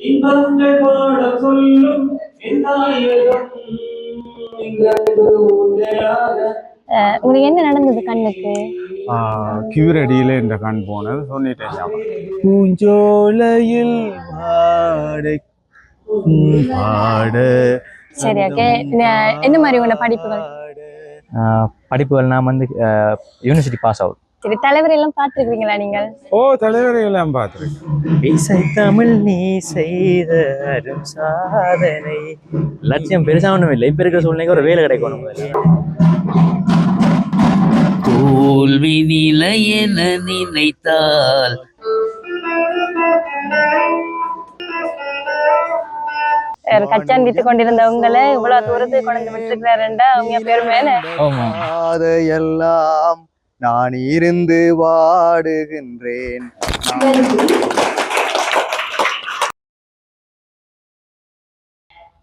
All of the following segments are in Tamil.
இன்பங்கள் பாட சொல்லும் உங்களுக்கு என்ன நடந்தது கண்ணுக்கு? கியூரடியில் என்ற கண் போனது. சொன்னிட்டேன். பூஞ்சோலையில் பாட பாட சரி ஓகே என்ன மாதிரி உங்களோட படிப்புகள்? படிப்புகள் நான் வந்து யூனிவர்சிட்டி பாஸ் அவுட் சரி தலைவர் எல்லாம் பார்த்துருக்கீங்களா நீங்கள்? ஓ தலைவரை எல்லாம் பார்த்துருக்கேன். இசை தமிழ் நீ செய்த அரும் சாதனை. லட்சியம் பெருசா ஒண்ணும் இல்லை. இப்ப இருக்கிற சூழ்நிலைக்கு ஒரு வேலை கிடைக்கணும். தோல்வி நிலை என நினைத்தால். கச்சான் வித்து கொண்டிருந்த உங்களை இவ்வளவு தூரத்துக்கு கொண்டு வந்து விட்டுருக்கிறாருண்டா? அவங்க பெருமை அதையெல்லாம் நான் இருந்து வாடுகின்றேன்.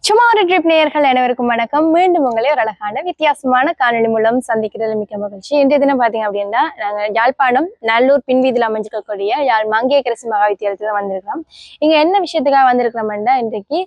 சும்மா ஒரு ட்ரிப் நேயர்கள் அனைவருக்கும் வணக்கம். மீண்டும் உங்களை ஒரு அழகான வித்தியாசமான காணொலி மூலம் சந்திக்கிறது மிக்க மகிழ்ச்சி. இன்றைய தினம் பாத்தீங்க அப்படின்னா நாங்க யாழ்ப்பாணம் நல்லூர் பின்வீதியில் அமைஞ்சிருக்கக்கூடிய யாழ் மங்கையரசி மகா வித்தியாலயத்தில் தான் வந்திருக்கிறோம். இங்க என்ன விஷயத்துக்காக வந்திருக்கிறோம்னா இன்றைக்கு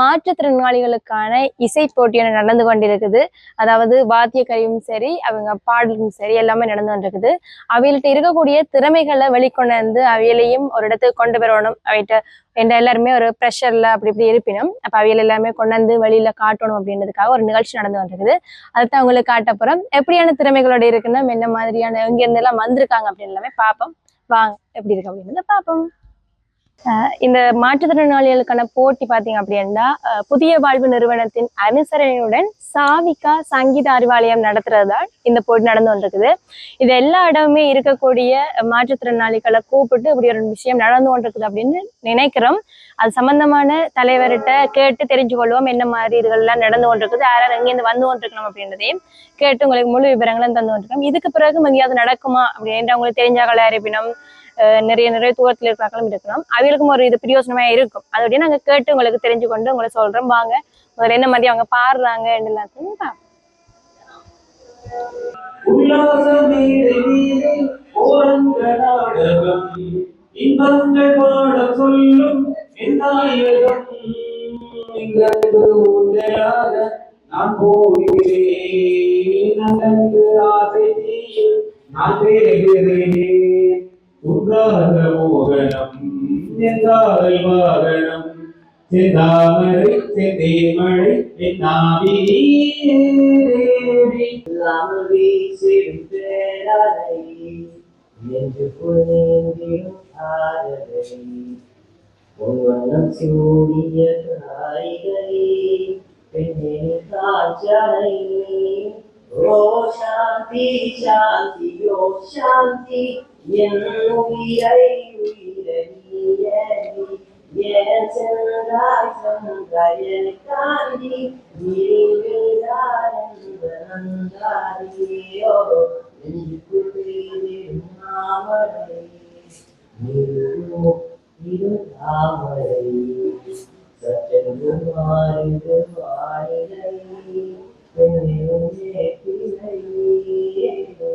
மாற்றுத்திறனாளிகளுக்கான இசை போட்டி ஒன்று நடந்து கொண்டிருக்குது. அதாவது வாத்திய கருவியும் சரி அவங்க பாடலும் சரி எல்லாமே நடந்து கொண்டிருக்குது. அவைகள்ட்ட இருக்கக்கூடிய திறமைகளை வெளிக்கொண்டு வந்து அவையிலையும் ஒரு இடத்துக்கு கொண்டு வரணும். அவைகிட்ட என்ற எல்லாருமே ஒரு ப்ரெஷரில் அப்படி இப்படி இருப்பினும் அப்ப அவையில் எல்லாமே கொண்டாந்து வழியில் காட்டணும் அப்படின்றதுக்காக ஒரு நிகழ்ச்சி நடந்து வந்திருக்குது. அதுதான் உங்களுக்கு காட்டப்புறம் எப்படியான திறமைகளோட இருக்குன்னா என்ன மாதிரியான எங்க இருந்து எல்லாம் வந்திருக்காங்க அப்படின்னு எல்லாமே பார்ப்போம். வாங்க எப்படி இருக்கு அப்படின்னு பார்ப்போம். இந்த மாற்றுத்திறனாளிகளுக்கான போட்டி பாத்தீங்க அப்படின்னா புதிய வாழ்வு நிறுவனத்தின் அனுசரணையுடன் சாவிகா சங்கீத அறிவாலயம் நடத்துறதுதான் இந்த போட்டி நடந்து கொண்டிருக்குது இது எல்லா இடமுமே இருக்கக்கூடிய மாற்றுத்திறனாளிகளை கூப்பிட்டு இப்படி ஒரு விஷயம் நடந்து கொண்டிருக்குது அப்படின்னு நினைக்கிறோம். அது சம்பந்தமான தலைவர்கிட்ட கேட்டு தெரிஞ்சு கொள்வோம் என்ன மாதிரி இதுகள்லாம் நடந்து கொண்டிருக்குது யார் யார் எங்கேருந்து வந்து கொண்டிருக்கணும் அப்படின்றதையும் கேட்டு உங்களுக்கு முழு விவரங்களும் தந்து கொண்டிருக்கோம். இதுக்கு பிறகு எங்கேயாவது நடக்குமா அப்படின்ற உங்களுக்கு தெரிஞ்சாக்கள் அறிவினம் நிறைய நிறைய தூரத்தில் இருக்கிறாங்களும் இருக்கணும் அவங்களுக்கும் ஒரு இது பிரயோசனமா இருக்கும். அதோடய நாங்கள் நாங்க கேட்டு உங்களுக்கு தெரிஞ்சு கொண்டு உங்களை சொல்றோம். வாங்க. முதல்ல என்ன மாதிரி அவங்க பாடுறாங்க எல்லாத்தையும் பார்ப்போம். உயிரை உயிரை நீ ஏன் சென்றாய் சென்றாய் என் காந்தி நந்தாரியோ நெஞ்சுக்குள் பெய்திடும் மாமழை நீருமோ இரு தாமரை சற்றென்று மாறுது வானிலை பெண்ணே பிள்ளை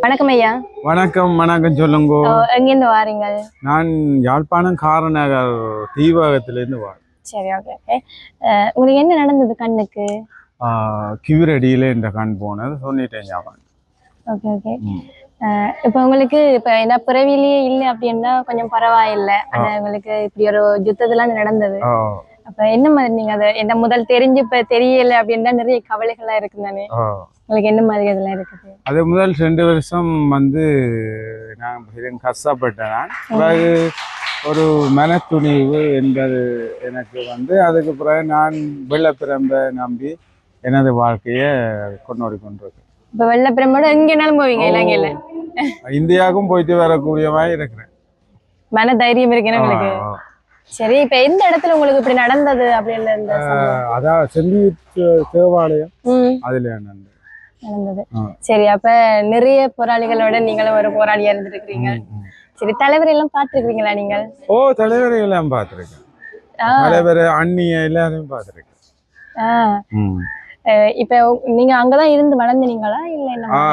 வணக்கம் ஐயா. வணக்கம் வணக்கம் சொல்லுங்க. எங்கிருந்து வாரீங்க? நான் யாழ்ப்பாணம் காரநகர் தீவகத்திலேருந்து வரேன். சரி ஓகே ஓகே உங்களுக்கு என்ன நடந்தது கண்ணுக்கு? கியூரடியில் என்ற கண் போனது சொன்னிட்டேன் ஞாபகம். Okay okay. இப்போ உங்களுக்கு இப்போ என்ன பிறவிலேயே இல்லை அப்படின்னா கொஞ்சம் பரவாயில்லை. ஆனா உங்களுக்கு இப்படி ஒரு யுத்தத்தெல்லாம் நடந்தது. அப்ப என்ன மாதிரி நீங்க அதை என்ன முதல் தெரிஞ்சு இப்ப தெரியல அப்படின்னா நிறைய கவலைகள்லாம் இருக்கு தானே. உங்களுக்கு என்ன மாதிரி அதெல்லாம் இருக்குது? அது முதல் ரெண்டு வருஷம் வந்து நான் கஷ்டப்பட்டேன். நான் பிறகு ஒரு மனத்துணிவு என்பது எனக்கு வந்து அதுக்கு பிறகு நான் வெள்ளப்பிரம்பை நம்பி எனது வாழ்க்கையை கொண்டாடி கொண்டிருக்கேன் இப்ப வெள்ள பிரம்போட எங்கேனாலும் போவீங்க இலங்கையில? இந்தியாவுக்கும் போயிட்டு வரக்கூடியமாக இருக்கிறேன். மன தைரியம் இருக்குன்னு உங்களுக்கு? சரி இப்ப எந்த இடத்துல உங்களுக்கு இப்படி நடந்தது அப்படின்னு? அதான் செல்வி தேவாலயம். அதில் நடந்தது. சரி அப்ப நிறைய போராளிகளோட நீங்களும் ஒரு போராளியா இருந்திருக்கிறீங்க. ம். சரி தலைவர் எல்லாம் பார்த்திருக்கிறீங்களா நீங்கள்? ஓ தலைவரை எல்லாம் பார்த்துருக்கேன். ஆ, தலைவர் அண்ணிய எல்லாரையும். அஹ் இப்ப நீங்க அங்கதான் இருந்து வளர்ந்தீங்களா இல்ல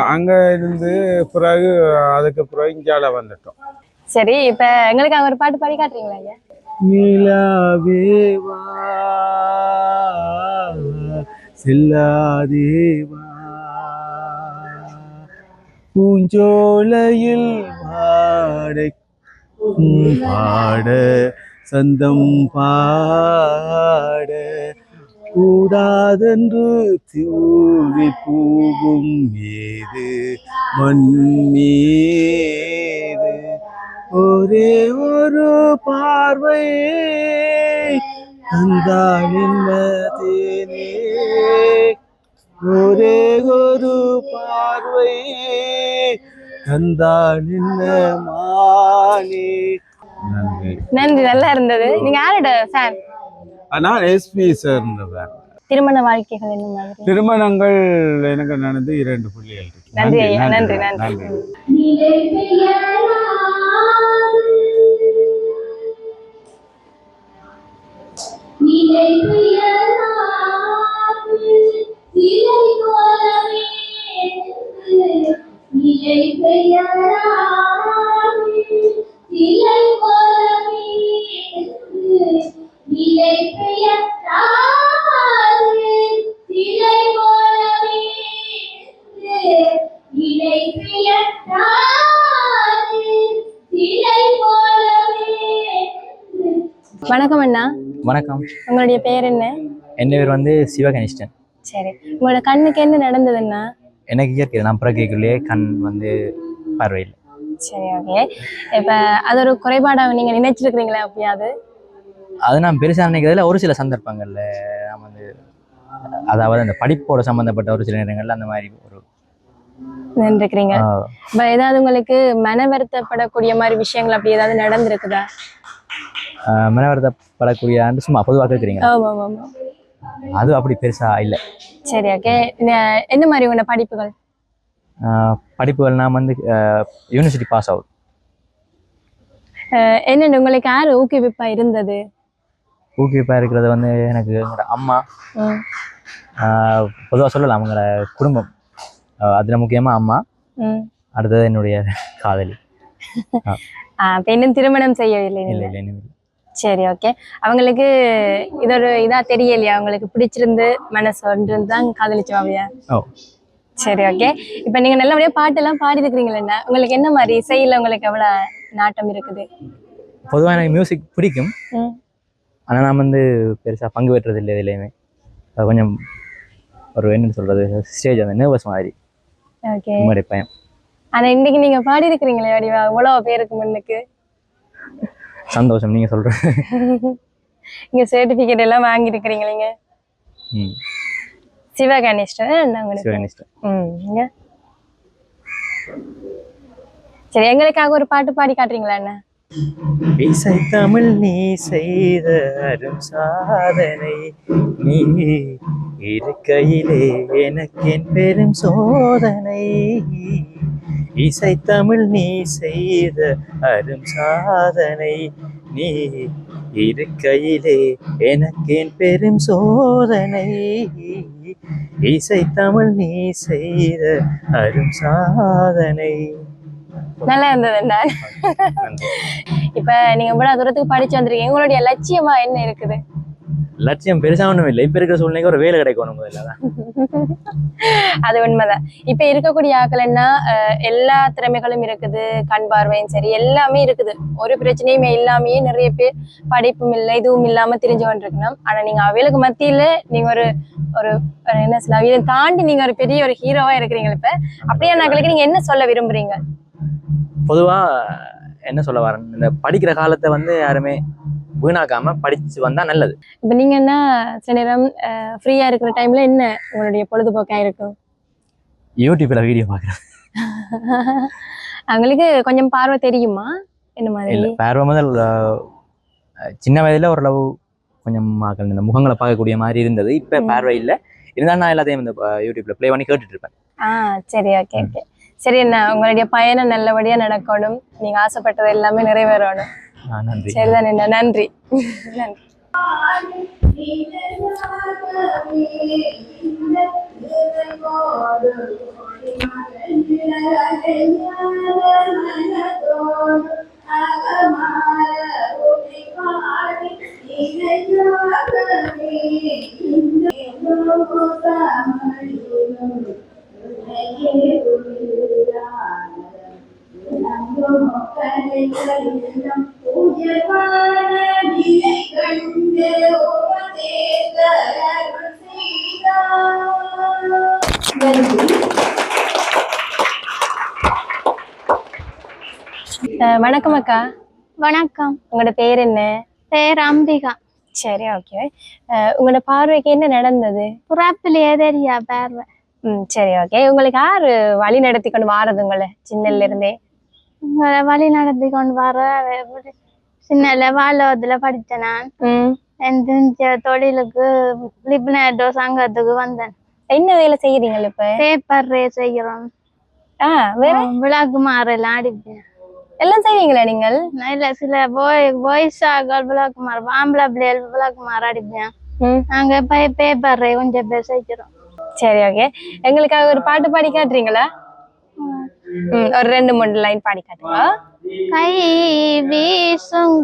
அங்க இருந்து பிறகு அதுக்கு பிறகு இந்தியால வந்துட்டோம். சரி இப்ப எங்களுக்கு அங்க ஒரு பாட்டு பாடி காட்டுறீங்களா ஐயா? நிலாவேவா செல்லாதேவா பூஞ்சோலையில் பாட பாட சந்தம் பாட. கூடாதென்று தூவி பூவும் ஏது மண் மீது. ஒரே ஒரு பார்வை தந்தாள் என்ன தேனே? ஒரே ஒரு பார்வை தந்தாள் என்ன மானே? நன்றி. நன்றி நல்லா இருந்தது. நீங்க யாரோட ஃபேன் நான் எஸ்பி சார் திருமண வாழ்க்கைகள் என்ன மாதிரி? திருமணங்கள் எனக்கு நடந்து இரண்டு புள்ளிகள். நன்றி ஐயா நன்றி நன்றி வணக்கம் அண்ணா. வணக்கம். உங்களுடைய பேர் என்ன? என் பேர் வந்து சிவகனிஷ்டன். சரி. உங்களோட கண்ணுக்கு என்ன நடந்ததுன்னா எனக்கு இயற்கை நான் பிறக்கைக்குள்ளேயே கண் வந்து பார்வையில் சரி ஓகே இப்ப அது ஒரு குறைபாடா நீங்க நினைச்சிருக்கிறீங்களா அப்படியாவது அது நான் பெருசாக நினைக்கிறதுல ஒரு சில சந்தர்ப்பங்களில் நான் வந்து அதாவது அந்த படிப்போட சம்மந்தப்பட்ட ஒரு சில நேரங்களில் அந்த மாதிரி ஒரு நின்றுக்கிறீங்க. ஏதாவது உங்களுக்கு மன வருத்தப்படக்கூடிய மாதிரி விஷயங்கள் அப்படி ஏதாவது நடந்திருக்குதா? மன வருத்தப்படக்கூடிய சும்மா பொதுவாக கேட்குறீங்க அது அப்படி பெருசாக இல்லை. சரி ஓகே. என்ன மாதிரி உங்களோட படிப்புகள்? படிப்புகள் நான் வந்து யூனிவர்சிட்டி பாஸ் அவுட் அஹ் என்னென்ன உங்களுக்கு யார் ஊக்குவிப்பா இருந்தது? ஊக்குவிப்பாக இருக்கிறது வந்து எனக்கு எங்களோட அம்மா. பொதுவாக சொல்லலாம் அவங்களோட குடும்பம். அதில் முக்கியமாக அம்மா. அடுத்தது என்னுடைய காதலி. ஆ, அப்ப இன்னும் திருமணம் செய்யவில்லை இல்லை இல்லை இன்னும். சரி ஓகே. அவங்களுக்கு இது ஒரு இதா தெரியலையா? அவங்களுக்கு பிடிச்சிருந்து மனசு ஒன்று தான் காதலிச்சோவியா ஓ. சரி ஓகே. இப்போ நீங்க நல்லபடியா பாட்டெல்லாம் பாடி இருக்கிறீங்களா உங்களுக்கு என்ன மாதிரி இசையில உங்களுக்கு எவ்வளவு நாட்டம் இருக்குது? பொதுவாக எனக்கு மியூசிக் பிடிக்கும். ஆனால் நான் வந்து பெருசாக பங்கு பெற்றது இல்லை எதுலேயுமே. அது கொஞ்சம் ஒரு என்னன்னு சொல்கிறது ஸ்டேஜ் அந்த நர்வஸ் மாதிரி. ஓகே உங்களுடைய பயம் ஆனா இன்னைக்கு நீங்க பாடி இருக்கிறீங்களே வடிவா இவ்வளவு பேருக்கு முன்னுக்கு. சந்தோஷம் நீங்கள் சொல்கிறது இங்க சர்டிபிகேட் எல்லாம் வாங்கி இருக்கிறீங்களீங்க ம் சிவகணேஷ்டன் உங்களுக்கு சிவகணிஷ்டன் ம் இங்க. சரி எங்களுக்காக ஒரு பாட்டு பாடி காட்டுறீங்களா என்ன? இசை தமிழ் நீ செய்த அரும் சாதனை. நீ இருக்கையிலே எனக்கென் பெரும் சோதனை. இசை தமிழ் நீ செய்த அரும் சாதனை. நீ இருக்கையிலே எனக்கென் பெரும் சோதனை. இசை தமிழ் நீ செய்த அரும் சாதனை. நல்லா இருந்ததுண்டா நன்றி. இப்ப நீங்க இவ்வளவு தூரத்துக்கு படிச்சு வந்திருக்கீங்க. உங்களுடைய லட்சியமா என்ன இருக்குது? லட்சியம் பெருசா ஒண்ணும் இல்லை. இப்ப இருக்கிற சூழ்நிலைக்கு ஒரு வேலை கிடைக்கணும் முதல்ல அது உண்மைதான். இப்ப இருக்கக்கூடிய ஆக்கள் என்ன? அஹ், எல்லா திறமைகளும் இருக்குது. கண் பார்வையும் சரி எல்லாமே இருக்குது. ஒரு பிரச்சனையுமே இல்லாமயே நிறைய பேர் படிப்பும் இல்லை இதுவும் இல்லாம தெரிஞ்சு கொண்டிருக்கணும். ஆனா நீங்க அவைகளுக்கு மத்தியில நீங்க ஒரு ஒரு ஒரு என்ன சொல்ல இதை தாண்டி நீங்க ஒரு பெரிய ஒரு ஹீரோவா இருக்கிறீங்க இப்ப. அப்படியே நாங்களுக்கு நீங்க என்ன சொல்ல விரும்புறீங்க? பொதுவா என்ன சொல்ல வரேன் இந்த படிக்கிற காலத்தை வந்து யாருமே வீணாக்காம படிச்சு வந்தா நல்லது. இப்ப நீங்க என்ன சில நேரம் ஃப்ரீயா இருக்கிற டைம்ல என்ன உங்களுடைய பொழுதுபோக்கா இருக்கும்? யூடியூப்ல வீடியோ பாக்குறேன். அவங்களுக்கு கொஞ்சம் பார்வை தெரியுமா? என்ன மாதிரி? இல்ல பார்வை முதல் சின்ன வயதுல ஓரளவு கொஞ்சம் இந்த முகங்களை பார்க்கக்கூடிய மாதிரி இருந்தது. இப்ப. பார்வை இல்ல. இருந்தாலும் நான் எல்லாத்தையும் இந்த யூடியூப்ல ப்ளே பண்ணி கேட்டுட்டு இருப்பேன். ஆ சரி ஓகே ஓகே சரி என்ன? உங்களுடைய பயணம் நல்லபடியா நடக்கணும். நீங்க ஆசைப்பட்டது எல்லாமே நிறைவேறணும். சரிதான் என்ன? நன்றி. நன்றி அஹ் வணக்கம் அக்கா. வணக்கம். உங்களோட பேர் என்ன? பேர் அம்பிகா சரி ஓகே உங்களோட பார்வைக்கு என்ன நடந்தது? புறாப்பிலேயே தெரியா பார்வை ம் சரி ஓகே உங்களுக்கு யாரு வழி நடத்தி கொண்டு வாரது உங்களை? சின்னல இருந்தே. உங்களை வழி நடத்தி கொண்டு வர சின்ன வாழவத்துல படித்தேன் நான். எந்த தொழிலுக்கு லிப்னேட்டோ சங்கத்துக்கு வந்தேன். என்ன வேலை செய்யறீங்க இப்ப? பேப்பர் ரே செய்கிறோம் விளக்கு மாறெல்லாம் அடிப்பேன். எல்லாம் செய்வீங்களா நீங்கள்? இல்ல சில போய் பாய்ஸ் ஆக்கள் விளக்கு மாற ஆம்பளை பிள்ளைகள் விளக்கு மாற அடிப்பேன். நாங்க பேப்பர் ரே கொஞ்சம் பேர் செய்கிறோம் சரி ஓகே எங்களுக்காக ஒரு பாட்டு பாடி காட்டுறீங்களா? ம் ஒரு ரெண்டு மூணு லைன் பாடி காட்டுங்க. கை வீசும்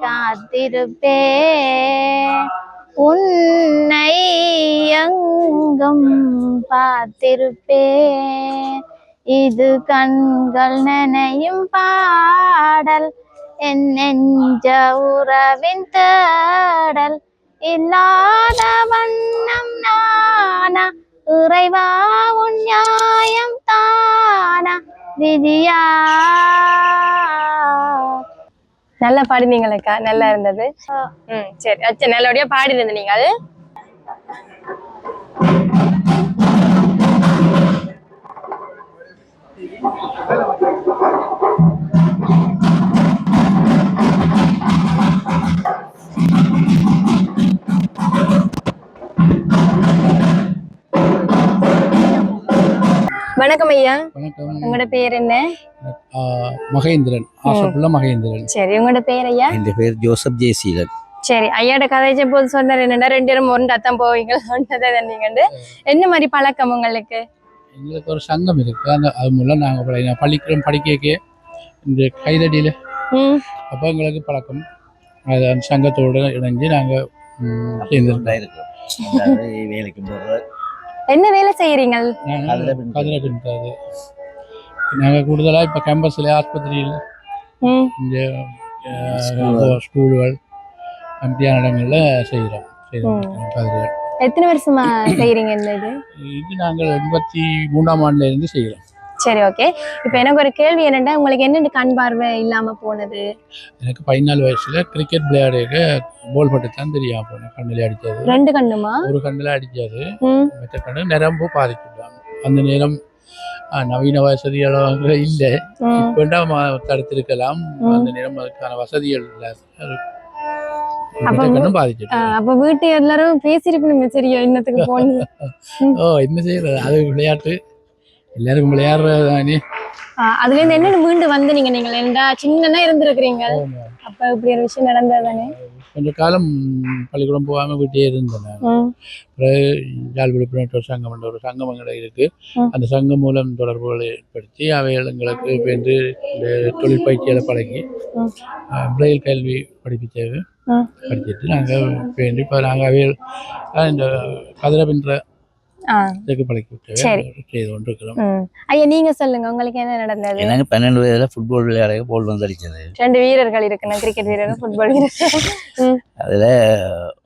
காத்திருப்பே உன்னை எங்கும் பார்த்திருப்பே இது கண்கள் நனையும் பாடல். என் நெஞ்ச உறவின் தேடல். இல்லாத வண்ணம் நானா இறைவா உன் நியாயம் தானா விதியா. நல்லா பாடினீங்களேக்கா நல்லா இருந்தது. ம் சரி அச்சா நல்லபடியா பாடி இருந்த நீங்கள் வணக்கம் ஐயா. வணக்கம். உங்களோட பேர் என்ன? மகேந்திரன். ஆசைப்புள்ள மகேந்திரன். சரி உங்களோட பேர் ஐயா? என் பேர் ஜோசப் ஜெயசீலன். சரி ஐயாட கதைச்ச போது சொன்னார் என்னடா ரெண்டு பேரும் ஒன்றாத்தான் போவீங்க சொன்னதை என்ன மாதிரி பழக்கம் உங்களுக்கு? எங்களுக்கு ஒரு சங்கம் இருக்கு. அந்த அது மூலம் நாங்கள் பள்ளிக்கூடம் படிக்க இந்த கைதடியில். அப்போ எங்களுக்கு பழக்கம். அது அந்த சங்கத்தோடு இணைஞ்சு நாங்கள் சேர்ந்துருக்கோம். வேலைக்கு போடுற என்ன வேலை செய்யறீங்க கதிரை பின்னுறது நாங்கள் கூடுதலாக இப்போ கேம்பஸில் ஆஸ்பத்திரியில் ம். இந்த ஸ்கூல்கள். அப்படியான இடங்களில் செய்கிறோம் செய்கிறோம் கதிரை. எத்தனை வருஷமா செய்யறீங்க இந்த இது? இது நாங்கள் எண்பத்தி மூணாம் ஆண்டுல இருந்து செய்கிறோம் சரி ஓகே இப்போ எனக்கு ஒரு கேள்வி என்னன்னா உங்களுக்கு என்னென்ன கண் பார்வை இல்லாம போனது? எனக்கு பதினாலு வயசுல கிரிக்கெட் விளையாடுக போல் பட்டு தான் தெரியாம போனேன் கண்ணில் அடித்தது. ரெண்டு கண்ணுமா? ஒரு கண்ணில் அடித்தது. ம். மற்ற கண்ணு நிரம்பு பாதிச்சுட்டாங்க அந்த நேரம் நவீன வசதிகள் இல்லை. ம். வேண்டாம் தடுத்திருக்கலாம். அந்த நேரம் அதுக்கான வசதிகள் இல்லை. அப்ப வீட்டு எல்லாரும் பேசிருக்கணுமே சரியா இன்னத்துக்கு போனீங்க ஓ என்ன செய்யறது அது விளையாட்டு. எல்லாரும் விளையாடுறது தானே. ஆ, அதுல இருந்து என்னென்ன மீண்டு வந்து நீங்க நீங்கள் என்றா சின்னனா இருந்திருக்கிறீங்க? அப்ப இப்படி ஒரு விஷயம் நடந்தது தானே? கொஞ்ச காலம் பள்ளிக்கூடம் போகாம வீட்டே இருந்தேன் பிறகு யாழ் விழுப்புரம் ஒரு சங்கம் என்ற ஒரு சங்கம் எங்களுக்கு இருக்கு. அந்த சங்கம் மூலம் தொடர்புகளை ஏற்படுத்தி அவைகள் எங்களுக்கு வந்து இந்த தொழில் பயிற்சிகளை பழகி பிரெயில் கல்வி படிப்பிச்சது ம். படிச்சுட்டு நாங்கள் இப்போ இப்போ நாங்கள் அவைகள் இந்த கதிரை பின்ற ஆ இதுக்கு பழக்கி விட்டு. செய்து கொண்டிருக்கிறோம் ஐயா நீங்க சொல்லுங்க உங்களுக்கு என்ன நடந்தது? எனக்கு பன்னெண்டு வயதுல ஃபுட்பால் விளையாட போல் வந்து அடிச்சது. ரெண்டு வீரர்கள் இருக்குண்ணா கிரிக்கெட் வீரரும் ஃபுட்பால் வீரரும். ம். அதில்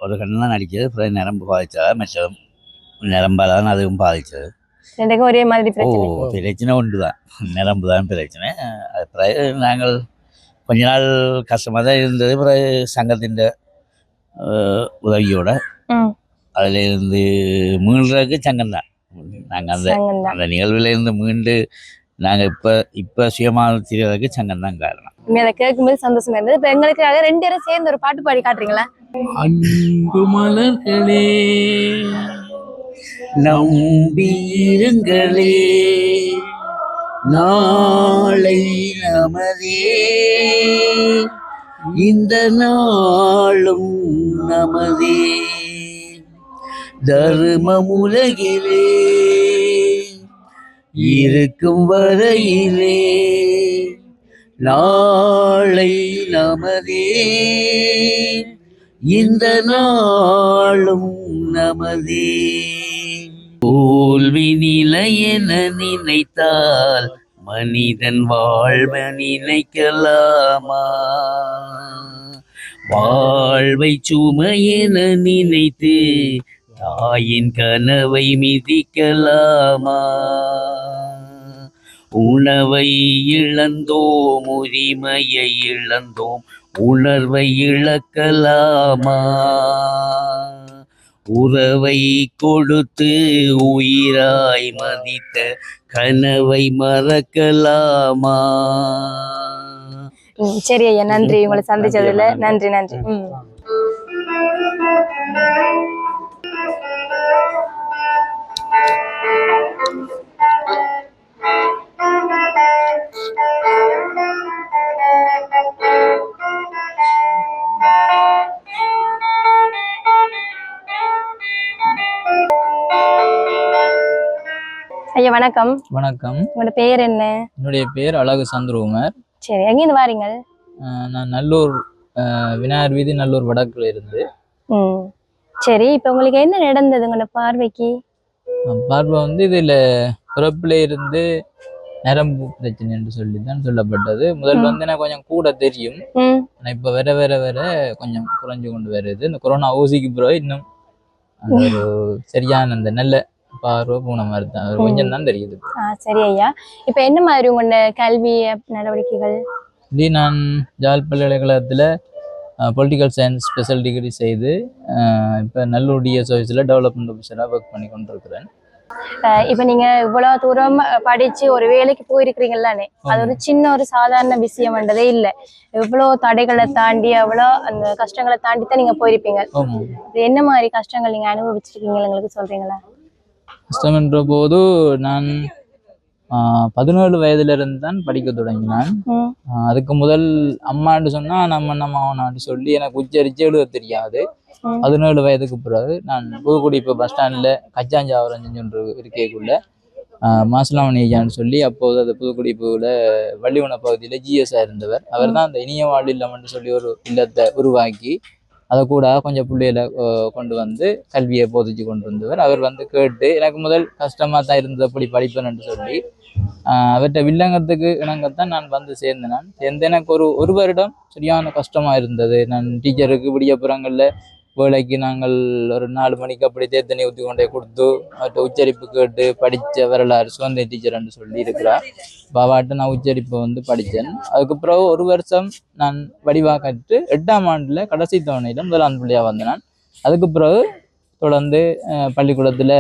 ஒரு கண்ணு தான் அடிச்சது நரம்பு பாதிச்சதா மற்றதும் நரம்பால் தான் அதுவும் பாதிச்சது. ரெண்டுக்கும் ஒரே மாதிரி ஓ பிரச்சனை. பிரச்சனை உண்டு தான் நரம்பு தான் பிரச்சனை. அது பிறகு நாங்கள் கொஞ்ச நாள் கஷ்டமாக தான் இருந்தது. பிறகு சங்கத்தின் உதவியோட ம் அதில் இருந்து மீள்றதுக்கு சங்கம் தான் நாங்கள் அந்த சங்கம்தான். அந்த நிகழ்வில் இருந்து மீண்டு நாங்கள் இப்போ இப்போ சுயமாக தெரியறதுக்கு சங்கம் தான் காரணம் உண்மையை கேட்கும்போது சந்தோஷமா இருந்தது. இப்ப எங்களுக்காக ரெண்டு பேரும் சேர்ந்து ஒரு பாட்டு பாடி காட்டுறீங்களா? அன்பு மலர்களே நம்பியிருங்களே நாளை நமதே. இந்த நாளும் நமதே. தர்மமுலகிலே இருக்கும் வரையிலே நாளை நமதே. இந்த நாளும் நமதே. தோல்வி நிலை என நினைத்தால் மனிதன் வாழ்வ நினைக்கலாமா? வாழ்வை சுமையென நினைத்து தாயின் கனவை மிதிக்கலாமா? உணவை இழந்தோம் உரிமையை இழந்தோம் உணர்வை இழக்கலாமா? உறவை கொடுத்து உயிராய் மதித்த கனவை மறக்கலாமா? சரி ஐயா நன்றி. உங்களை சந்திச்சதுல நன்றி நன்றி. ஐயா வணக்கம். வணக்கம். உங்களோட பேர் என்ன? என்னுடைய பேர் அழகு சந்துருகுமார் சரி எங்கேருந்து வாரீங்க? அஹ் நான் நல்லூர் விநாயகர் வீதி நல்லூர் வடக்குல இருந்து. சரி இப்போ உங்களுக்கு என்ன நடந்தது உங்களோட பார்வைக்கு? பார்வை வந்து இதில் பிறப்புல இருந்து நரம்பு பிரச்சனை என்று சொல்லி தான் சொல்லப்பட்டது. முதல்ல வந்து எனக்கு கொஞ்சம் கூட தெரியும். ஆனால் இப்போ வர வர வர கொஞ்சம் குறைஞ்சு கொண்டு வருது. இந்த கொரோனா ஊசிக்கு பிறகு இன்னும் அந்த ஒரு சரியான அந்த நல்ல பார்வை போன மாதிரி தான். கொஞ்சம் தான் தெரியுது சரி ஐயா. இப்போ என்ன மாதிரி உங்களோட கல்வி நடவடிக்கைகள்? இது நான் ஜாழ் பல்கலைக்கழகத்தில் பொலிட்டிக்கல் சயின்ஸ் ஸ்பெஷல் டிகிரி செய்து இப்போ நல்லூர் டிஎஸ் ஆஃபீஸில் டெவலப்மெண்ட் ஆஃபீஸராக ஒர்க் பண்ணி கொண்டிருக்கிறேன். இப்போ நீங்க இவ்வளவு தூரம் படிச்சு ஒரு வேலைக்கு போயிருக்கிறீங்கல்லானே அது ஒரு சின்ன ஒரு சாதாரண விஷயம்ன்றதே இல்லை. எவ்வளவு தடைகளை தாண்டி எவ்வளோ அந்த கஷ்டங்களை தாண்டி தான் நீங்க போயிருப்பீங்க. என்ன மாதிரி கஷ்டங்கள் நீங்க அனுபவிச்சிருக்கீங்க எங்களுக்கு சொல்றீங்களா? கஷ்டமென்ற போது நான் பதினேழு வயதிலிருந்து தான் படிக்க தொடங்கினேன் அதுக்கு முதல் அம்மான்னு சொன்னா நம்ம நம்ம அவனான்னு சொல்லி எனக்கு உச்சரிச்சு எழுத தெரியாது. பதினேழு வயதுக்கு பிறகு நான் புதுக்குடி இப்போ பஸ் ஸ்டாண்டில் கச்சாஞ்சாவரம் செஞ்சு இருக்கேக்குள்ள மாசிலாமணி ஐயான்னு சொல்லி அப்போது அது புதுக்குடிப்புல வள்ளிவன பகுதியில் ஜிஎஸ்ஆ இருந்தவர். அவர் தான் அந்த இனிய வாழ் இல்லம்னு சொல்லி ஒரு இல்லத்தை உருவாக்கி அதை கூட கொஞ்சம் ஆஹ் கொண்டு வந்து கல்வியை போதிச்சு கொண்டு வந்தவர் அவர் வந்து கேட்டு எனக்கு முதல் கஷ்டமாக தான் இருந்தது அப்படி படிப்பேன்னு சொல்லி அவற்றை வில்லங்கத்துக்கு இணங்கத்தான் நான் வந்து சேர்ந்தேன் நான் சேர்ந்து எனக்கு ஒரு ஒரு வருடம் சரியான கஷ்டமா இருந்தது. நான் டீச்சருக்கு விடியப்புறங்களில் வேலைக்கு நாங்கள் ஒரு நாலு மணிக்கு அப்படி தேத்தனி ஊற்றி கொண்டே கொடுத்து அவர்கிட்ட உச்சரிப்பு கேட்டு படித்த வரலாறு சுதந்திர டீச்சர்ன்னு சொல்லி இருக்கிறார். பாவாட்ட நான் உச்சரிப்பை வந்து படித்தேன். அதுக்கப்புறம் ஒரு வருஷம் நான் வடிவாக கற்று எட்டாம் ஆண்டில் கடைசி தவணையில் முதலாம் பிள்ளையாக வந்தேன் அதுக்கு பிறகு தொடர்ந்து பள்ளிக்கூடத்தில்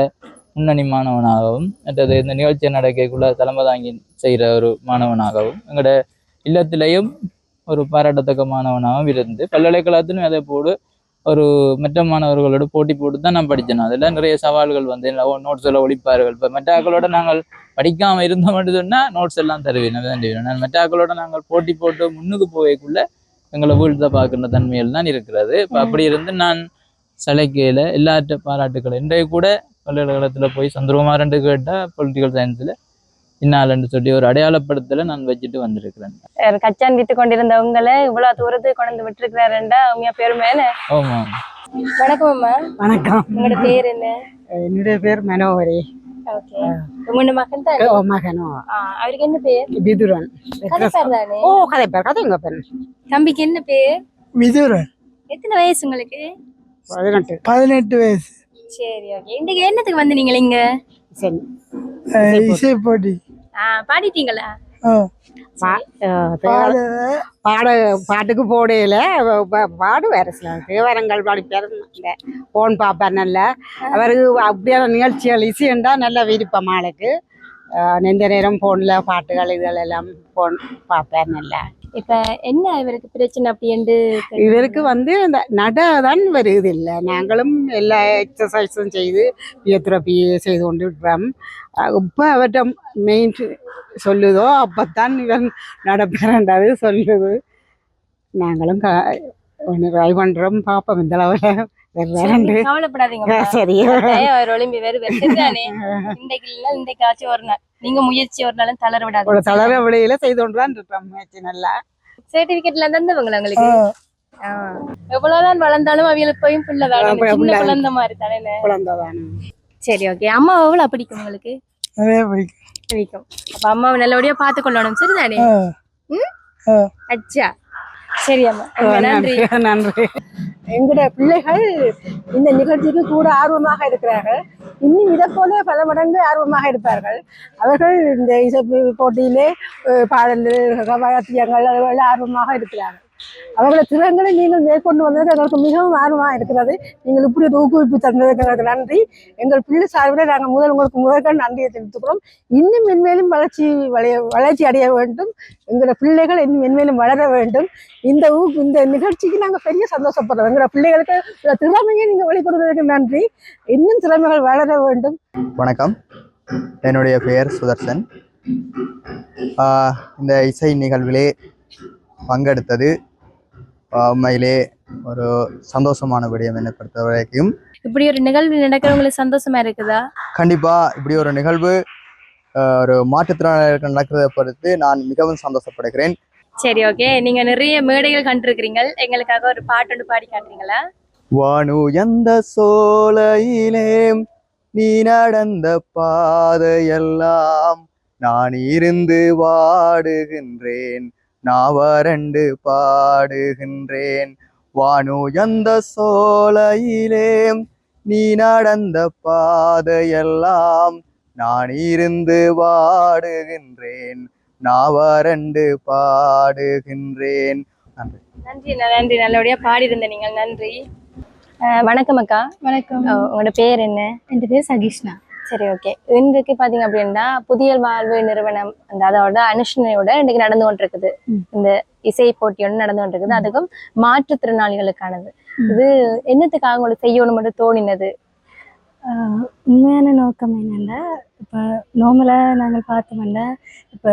முன்னணி மாணவனாகவும் மற்றது இந்த நிகழ்ச்சி நடக்கக்குள்ள தலைமை தாங்கி செய்கிற ஒரு மாணவனாகவும் எங்களோட இல்லத்திலையும் ஒரு பாராட்டத்தக்க மாணவனாகவும் இருந்து பல்கலைக்கழகத்திலும் அதே போடு ஒரு மற்ற மாணவர்களோட போட்டி போட்டு தான் நான் படித்தேன். அதில் நிறைய சவால்கள் வந்து நோட்ஸ் எல்லாம் ஒழிப்பார்கள். இப்போ மெட்டாக்களோட நாங்கள் படிக்காமல் இருந்தோம்னு சொன்னால் நோட்ஸ் எல்லாம் தருவேன் நான் மெட்டாக்களோட நாங்கள் போட்டி போட்டு முன்னுக்கு போகக்குள்ள எங்களை வீழ்த்த பார்க்குற தன்மையில் தான் இருக்கிறது. இப்போ அப்படி இருந்து நான் சலைக்கையில் எல்லாற்ற பாராட்டுக்கள் இன்றைய கூட பல்கலைக்கழகத்தில் போய் சந்திரகுமாரன்ட்டு கேட்டால் பொலிட்டிக்கல் சயின்ஸில் இன்னாலன்னு சொல்லி ஒரு அடையாளப்படுத்தலை நான் வச்சுட்டு வந்திருக்கிறேன். கச்சான் வித்து கொண்டிருந்தவங்களை இவ்வளவு தூரத்துக்கு கொண்டு விட்டுருக்கிறாருண்டா? உண்மையா பெருமைன்னு ஆமாம் வணக்கம் அம்மா. வணக்கம். உங்களோட பேர் என்ன? என்னுடைய பேர் மனோகரி. ஓகே. உங்களோட மகன் தான்? ஓ மகனோ அவருக்கு என்ன பேர்? விதுரன் தானே? ஓ தம்பிக்கு என்ன பேர்? விதுரன் எத்தனை வயசு உங்களுக்கு? பதினெட்டு. பதினெட்டு வயசு. சரி ஓகே இன்னைக்கு என்னத்துக்கு வந்து நீங்க இங்க? சரி. இசை போட்டி. ஆ பாடிட்டீங்களா. பாட. பாட்டுக்கு போடையில பாடுவார் சில தேவரங்கள் பாடிப்பார் போன் பார்ப்பார் நல்லா. அவருக்கு அப்படியான நிகழ்ச்சிகள் இசைண்டா நல்ல விருப்பம் ஆளுக்கு. நெஞ்ச நேரம் போன்ல பாட்டுகள் இதெல்லாம் எல்லாம் போன் பார்ப்பார் நல்லா. இப்ப என்ன இவருக்கு பிரச்சனை அப்படின்ட்டு இவருக்கு வந்து இந்த நட தான் வருது இல்லை நாங்களும் எல்லா எக்ஸசைஸும் செய்து பியோதெரப்பி செய்து கொண்டு இருக்கிறோம். இப்போ அவர்கிட்ட மெயின் சொல்லுதோ அப்போத்தான் இவன் நடப்பேன்றது சொல்லுது. நாங்களும் ட்ரை பண்ணுறோம் பார்ப்போம் இந்த அளவில். கவலைப்படாதீங்க சரி அவர் ஒளிம்பி. வேறு வெறுதானே இன்றைக்கு இல்லைன்னா இன்றைக்காச்சும் ஒரு நாள். நீங்க முயற்சி ஒரு நாளும் தளர விடாது தளர விலையில செய்து கொண்டு தான் இருக்கிறோம் முயற்சி நல்லா. சர்டிபிகேட்ல தந்தவங்களா உங்களுக்கு. எவ்வளவுதான் வளர்ந்தாலும் அவியலுக்கு போயும் பிள்ளை. குழந்தை மாதிரி தானே சரி ஓகே அம்மா எவ்வளவு பிடிக்கும் உங்களுக்கு? பிடிக்கும். பிடிக்கும். அப்ப அம்மாவை நல்லபடியா பார்த்து கொள்ளணும். சரிதானே. அச்சா. சரி அம்மா. நன்றி. நன்றி. எங்களுடைய பிள்ளைகள் இந்த நிகழ்ச்சிக்கு கூட ஆர்வமாக இருக்கிறார்கள். இன்னும் இதை போல பல மடங்கு ஆர்வமாக இருப்பார்கள். அவர்கள் இந்த இசை போட்டியிலே பாடல் வாத்தியங்கள் அதில் ஆர்வமாக இருக்கிறார்கள். அவர்களை திறன்களை நீங்கள் மேற்கொண்டு வந்தது எங்களுக்கு மிகவும் ஆர்வமாக இருக்கிறது. நீங்கள் இப்படி ஒரு ஊக்குவிப்பு தந்ததுக்கு எங்களுக்கு நன்றி. எங்கள் பிள்ளை சார்பில் நாங்கள் முதல் உங்களுக்கு முதல்கள் நன்றியை தெரிவித்துக்கிறோம் இன்னும் மென்மேலும் வளர்ச்சி வளைய வளர்ச்சி அடைய வேண்டும். எங்களோட பிள்ளைகள் இன்னும் மென்மேலும் வளர வேண்டும். இந்த ஊ- இந்த நிகழ்ச்சிக்கு நாங்கள் பெரிய சந்தோஷப்படுறோம். எங்களோட பிள்ளைகளுக்கு திறமையை நீங்கள் வெளிப்படுவதற்கு நன்றி. இன்னும் திறமைகள் வளர வேண்டும். வணக்கம். என்னுடைய பெயர் சுதர்சன். ஆஹ் இந்த இசை நிகழ்விலே பங்கெடுத்தது. உண்மையிலே ஒரு சந்தோஷமான விடயம் என்னை பொறுத்த வரைக்கும் இப்படி ஒரு நிகழ்வு நடக்கிறவங்களுக்கு சந்தோஷமா இருக்குதா? கண்டிப்பா இப்படி ஒரு நிகழ்வு ஒரு மாற்றுத்திறனாளிகளுக்கு நடக்கிறதை பொறுத்து நான் மிகவும் சந்தோஷப்படுகிறேன். சரி ஓகே. நீங்க நிறைய மேடைகள் கண்டிருக்கிறீங்க எங்களுக்காக ஒரு பாட்டு ஒன்று பாடி காட்டுறீங்களா? வானு எந்த சோலையிலே நீ நடந்த பாதையெல்லாம் நான் இருந்து வாடுகின்றேன். நான் வறண்டு பாடுகின்றேன். வானு எந்த சோலையிலே நீ நடந்த பாதையெல்லாம் நான் இருந்து வாடுகின்றேன். நான் வறண்டு பாடுகின்றேன். நன்றி. நன்றி நல்லபடியா பாடி இருந்த நீங்கள். நன்றி. அஹ் வணக்கம் அக்கா. வணக்கம். உங்களோட பேர் என்ன? என் பேர் சகிஷ்ணா. சரி ஓகே இன்றைக்கு பாத்தீங்க அப்படின்னா புதிய வாழ்வு நிறுவனம் அந்த அதோட அனுஷ்ணையோட இன்னைக்கு நடந்து கொண்டிருக்குது. இந்த இசை போட்டியோட நடந்து கொண்டிருக்குது. அதுக்கும் மாற்றுத்திறனாளிகளுக்கானது. இது என்னத்துக்காக உங்களுக்கு செய்யணும் தோணினது? ஆஹ் உண்மையான நோக்கம் என்னென்னா இப்போ நார்மலாக நாங்கள் பார்த்தோம்னா இப்போ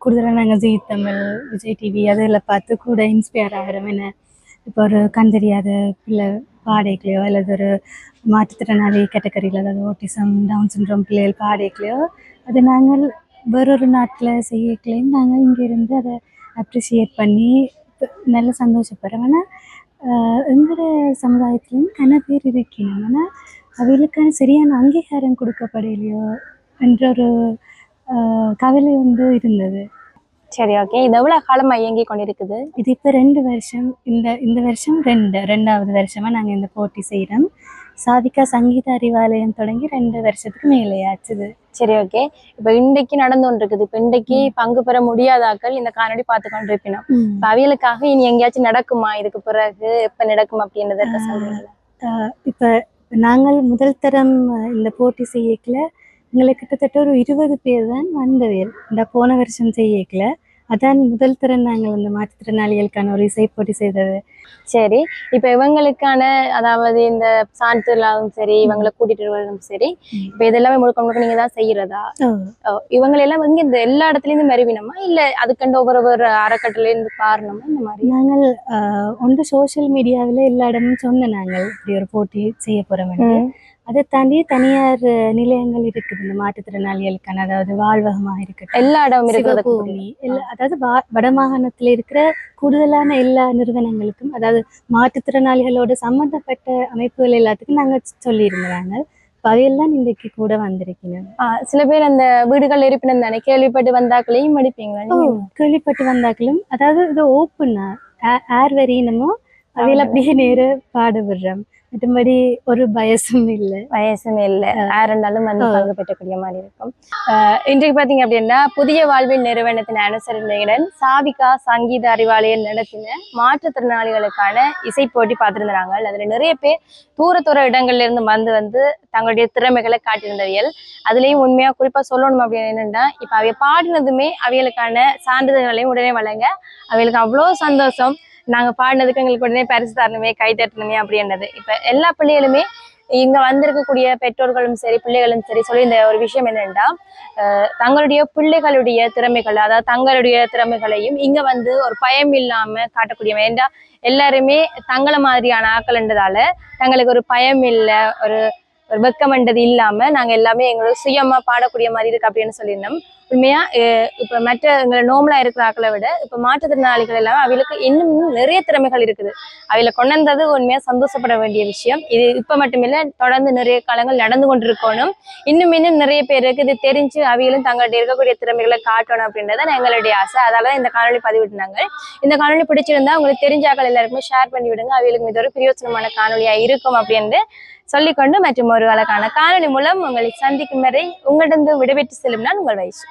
கூடுதலாக நாங்கள் ஜீ தமிழ் விஜய் டிவி அதில் பார்த்து கூட இன்ஸ்பயர் ஆகிறோம் என்ன? இப்போ ஒரு கண் தெரியாத பிள்ளை பாடைக்கலையோ அல்லது ஒரு மாற்றுத்திறனாளி கேட்டகரியில் அதாவது ஓட்டிசம் டவுன் சின்ரோம் பிள்ளைகள் பாடைக்கலையோ அதை நாங்கள் வேறொரு நாட்டில் செய்யக்கலையும் நாங்கள் இங்கே இருந்து அதை அப்ரிஷியேட் பண்ணி நல்ல சந்தோஷப்படுறோம். ஆனால் எங்களோட சமுதாயத்துலேயும் கன பேர் இருக்கணும் ஆனால் அவர்களுக்கான சரியான அங்கீகாரம் கொடுக்கப்படலையோ என்ற ஒரு கவலை வந்து இருந்தது. சரி ஓகே இது எவ்வளவு காலமா இயங்கி கொண்டிருக்குது? இது இப்போ ரெண்டு வருஷம். இந்த இந்த வருஷம் ரெண்டு ரெண்டாவது வருஷமாக நாங்கள் இந்த போட்டி செய்கிறோம் சாதிகா சங்கீத அறிவாலயம் தொடங்கி ரெண்டு வருஷத்துக்கு மேலே ஆச்சுது சரி ஓகே இப்ப இன்றைக்கு நடந்து கொண்டிருக்குது. இப்ப இன்றைக்கு பங்கு பெற முடியாதாக்கள் இந்த காணொளி பார்த்து இப்ப அவியலுக்காக இனி எங்கேயாச்சும் நடக்குமா? இதுக்கு பிறகு எப்ப நடக்கும் அப்படின்றத சொல்றீங்களா? இப்போ நாங்கள் முதல் தரம் இந்த போட்டி செய்யக்கல. எங்களுக்கு கிட்டத்தட்ட ஒரு இருபது பேர் தான் வந்தவியல் இந்த போன வருஷம் செய்யக்கல. அதான் முதல் நாங்கள் இந்த மாற்றுத்திறனாளிகளுக்கான ஒரு இசை போட்டி செய்தது. சரி இப்ப இவங்களுக்கான அதாவது இந்த சான்றிதழாவும் சரி இவங்களை கூட்டிட்டு வருவதும் சரி இப்ப இதெல்லாமே முழுக்க முழுக்க நீங்க தான் செய்யறதா? இவங்களை எல்லாம் வந்து இந்த எல்லா இடத்துல இருந்து மறுவினமா இல்ல அதுக்கண்டு ஒவ்வொரு ஒரு அறக்கட்டளை இருந்து காரணமா இந்த மாதிரி? நாங்கள் ஒன்று சோஷியல் மீடியாவில் எல்லா இடமும் சொன்ன நாங்கள் இப்படி ஒரு போட்டி செய்ய போகிறோம் ம். அதை தாண்டி தனியார் நிலையங்கள் இருக்குது. இந்த மாற்றுத்திறனாளிகளுக்கான அதாவது வாழ்வகமாக இருக்கட்டும் எல்லா இடமும் இருக்கிறதுக்கு சிவபூமி எல்லா அதாவது வடமாகாணத்தில் இருக்கிற கூடுதலான எல்லா நிறுவனங்களுக்கும் அதாவது மாற்றுத்திறனாளிகளோட சம்மந்தப்பட்ட அமைப்புகள் எல்லாத்துக்கும் நாங்கள் சொல்லியிருந்தாங்க அவையெல்லாம் இன்றைக்கு கூட வந்திருக்கிறோம் ஆஹ் சில பேர் அந்த வீடுகள் இருப்பினம் தானே கேள்விப்பட்டு வந்தாக்களையும் மடிப்பீங்களா? கேள்விப்பட்டு வந்தாக்களும் அதாவது இது ஓப்பனா ஏர் வரையினமோ அவையில் அப்படியே நேர பாட விடுறோம். மற்றபடி ஒரு பயசும் இல்லை. வயசுமே இல்ல. யார் இருந்தாலும் வந்து. பங்கு பெற்றக்கூடிய மாதிரி இருக்கும். இன்றைக்கு பாத்தீங்க அப்படின்னா புதிய வாழ்வின் நிறுவனத்தின் அனுசரணையுடன் சாவிகா சங்கீத அறிவாலயம் நடத்தின மாற்றுத்திறனாளிகளுக்கான இசை போட்டி பார்த்திருந்தாங்க. அதுல நிறைய பேர் தூர தூர இடங்கள்ல இருந்து வந்து வந்து தங்களுடைய திறமைகளை காட்டியிருந்தவியல் அதுலயும் உண்மையா குறிப்பா சொல்லணும் அப்படின்னு என்னன்னா இப்ப அவைய பாடினதுமே அவைகளுக்கான சான்றிதழ்களையும் உடனே வழங்க அவைகளுக்கு அவ்வளோ சந்தோஷம். நாங்கள் பாடினதுக்கு எங்களுக்கு உடனே பரிசு தரணுமே கை தட்டணுமே அப்படின்றது. இப்போ எல்லா பிள்ளைகளுமே இங்க வந்திருக்கக்கூடிய பெற்றோர்களும் சரி பிள்ளைகளும் சரி சொல்லி இந்த ஒரு விஷயம் என்னென்னா தங்களுடைய பிள்ளைகளுடைய திறமைகள் அதாவது தங்களுடைய திறமைகளையும் இங்க வந்து ஒரு பயம் இல்லாம காட்டக்கூடிய ஏண்டா எல்லாருமே தங்களை மாதிரியான ஆக்கள்ன்றதால தங்களுக்கு ஒரு பயம் இல்லை ஒரு ஒரு வெக்கமண்டது இல்லாம நாங்க எல்லாமே எங்களோட சுயமா பாடக்கூடிய மாதிரி இருக்கு அப்படின்னு சொல்லியிருந்தோம். உண்மையா இப்ப மற்ற எங்களை நோமலா இருக்கிற ஆக்களை விட இப்ப மாற்றுத்திறனாளிகள் எல்லாம் அவளுக்கு இன்னும் இன்னும் நிறைய திறமைகள் இருக்குது. அவளை கொண்டு வந்தது உண்மையா சந்தோஷப்பட வேண்டிய விஷயம். இது இப்ப மட்டுமில்ல தொடர்ந்து நிறைய காலங்கள் நடந்து கொண்டிருக்கணும். இன்னும் இன்னும் நிறைய பேருக்கு இது தெரிஞ்சு அவைகளும் தங்கள்கிட்ட இருக்கக்கூடிய திறமைகளை காட்டணும் அப்படின்றத எங்களுடைய ஆசை. அதாலதான் இந்த காணொலி பதிவிட்டுனாங்க இந்த காணொலி பிடிச்சிருந்தா உங்களுக்கு தெரிஞ்ச ஆக்கள் எல்லாருக்குமே ஷேர் பண்ணி விடுங்க அவைகளுக்கு இது ஒரு பிரயோஜனமான காணொலியா இருக்கும் அப்படின்னு சொல்லிக்கொண்டு மற்றும் ஒரு அழகான காணொலி மூலம் உங்களை சந்திக்கும் வரை உங்களிடம் விடைபெற்று செல்லும் நான் உங்கள் வயசு